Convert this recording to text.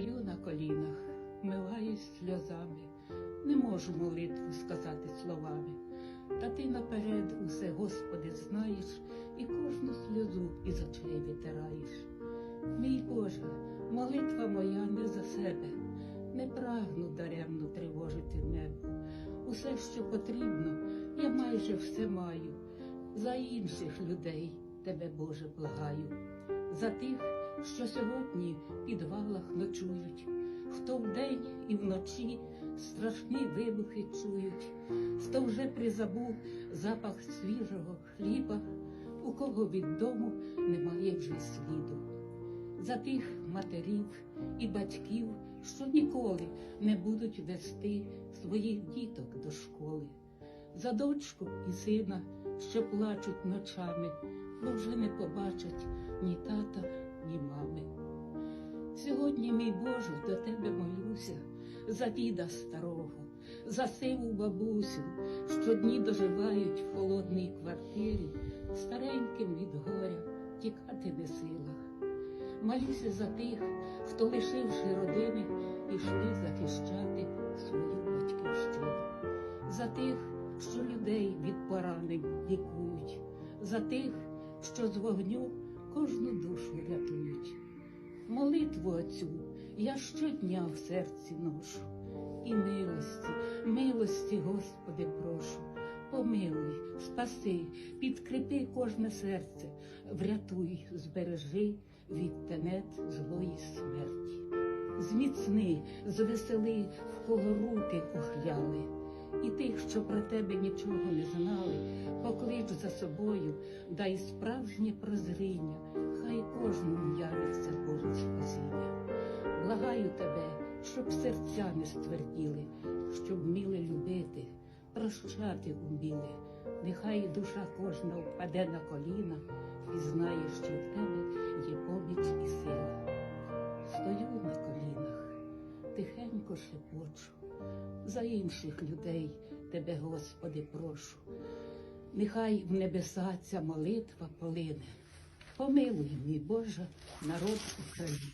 Стою на колінах, миваюсь сльозами, не можу молитву сказати словами. Та ти наперед усе, Господи, знаєш, і кожну сльозу із очей витираєш. Мій Боже, молитва моя не за себе, не прагну даремно тривожити небо. Усе, що потрібно, я майже все маю. За інших людей тебе, Боже, благаю, за тих, що сьогодні в підвалах ночують, хто вдень і вночі страшні вибухи чують, хто вже призабув запах свіжого хліба, у кого від дому немає вже сліду. За тих матерів і батьків, що ніколи не будуть вести своїх діток до школи, за дочку і сина, що плачуть ночами, бо вже не побачать ні тата, ні мами. Сьогодні, мій Боже, до тебе молюся за діда старого, за сиву бабусю, що дні доживають в холодній квартирі, стареньким від горя тікати не сила. Молюся за тих, хто, лишивши родини, пішли захищати свою батьківщину, за тих, що людей від поранень лікують, за тих, що з вогню кожну душу рятують. Молитву оцю я щодня в серці ношу, і милості, милості, Господи, прошу. Помилуй, спаси, підкріпи кожне серце, врятуй, збережи від тенет злої смерті. Зміцни, звесели, в кого руки охляли, і тих, що про тебе нічого не знали, поклич за собою, дай справжнє прозріння, хай кожному явиться Боже спасіння. Благаю тебе, щоб серця не стверділи, щоб вміли любити, прощати уміли. Нехай душа кожна впаде на коліна і знає, що в тебе є поміч і сила. Стою на колінах, тихенько шепочу, за інших людей тебе, Господи, прошу. Нехай в небеса ця молитва полине. Помилуй, мій Боже, народ України.